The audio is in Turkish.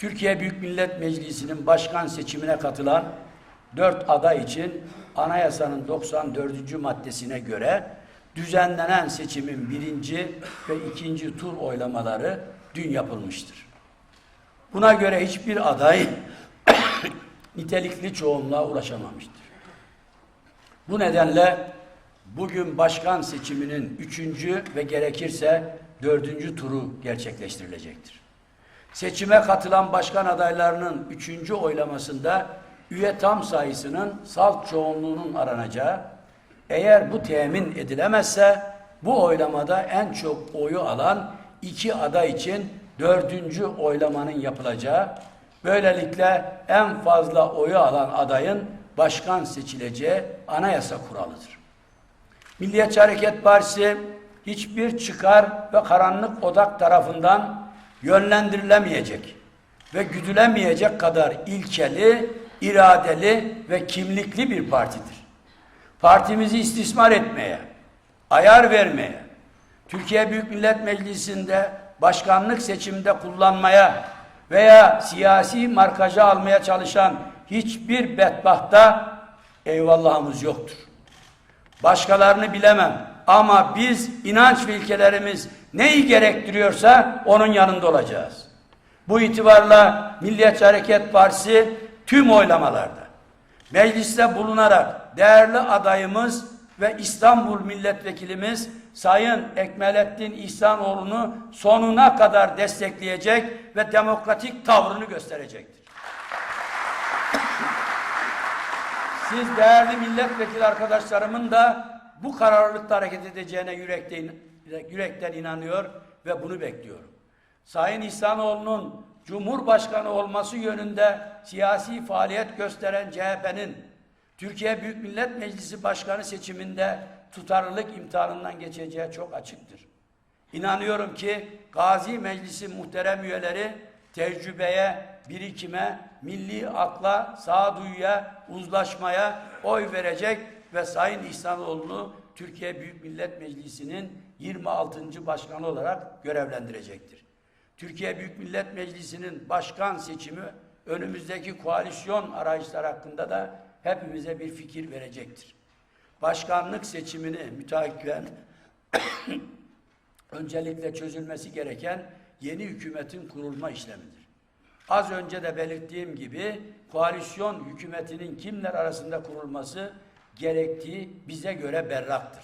Türkiye Büyük Millet Meclisi'nin başkan seçimine katılan dört aday için anayasanın 94. maddesine göre düzenlenen seçimin birinci ve ikinci tur oylamaları dün yapılmıştır. Buna göre hiçbir aday nitelikli çoğunluğa ulaşamamıştır. Bu nedenle bugün başkan seçiminin üçüncü ve gerekirse dördüncü turu gerçekleştirilecektir. Seçime katılan başkan adaylarının üçüncü oylamasında üye tam sayısının salt çoğunluğunun aranacağı, eğer bu temin edilemezse bu oylamada en çok oyu alan iki aday için dördüncü oylamanın yapılacağı, böylelikle en fazla oyu alan adayın başkan seçileceği anayasa kuralıdır. Milliyetçi Hareket Partisi hiçbir çıkar ve karanlık odak tarafından yönlendirilemeyecek ve güdülemeyecek kadar ilkeli, iradeli ve kimlikli bir partidir. Partimizi istismar etmeye, ayar vermeye, Türkiye Büyük Millet Meclisi'nde başkanlık seçiminde kullanmaya veya siyasi markajı almaya çalışan hiçbir bedbahta eyvallahımız yoktur. Başkalarını bilemem ama biz inanç ve ilkelerimiz neyi gerektiriyorsa onun yanında olacağız. Bu itibarla Milliyetçi Hareket Partisi tüm oylamalarda mecliste bulunarak değerli adayımız ve İstanbul Milletvekilimiz Sayın Ekmelettin İhsanoğlu'nu sonuna kadar destekleyecek ve demokratik tavrını gösterecektir. Siz değerli milletvekili arkadaşlarımın da bu kararlılıkta hareket edeceğine yürekten, yürekten inanıyor ve bunu bekliyorum. Sayın İhsanoğlu'nun Cumhurbaşkanı olması yönünde siyasi faaliyet gösteren CHP'nin Türkiye Büyük Millet Meclisi Başkanı seçiminde tutarlılık imtihanından geçeceği çok açıktır. İnanıyorum ki Gazi Meclisi muhterem üyeleri tecrübeye, birikime, milli akla, sağduyuya, uzlaşmaya oy verecek ve Sayın İhsanoğlu'nu Türkiye Büyük Millet Meclisi'nin 26. başkanı olarak görevlendirecektir. Türkiye Büyük Millet Meclisi'nin başkan seçimi önümüzdeki koalisyon arayışlar hakkında da hepimize bir fikir verecektir. Başkanlık seçimini müteakkiben öncelikle çözülmesi gereken yeni hükümetin kurulma işlemidir. Az önce de belirttiğim gibi koalisyon hükümetinin kimler arasında kurulması gerektiği bize göre berraktır.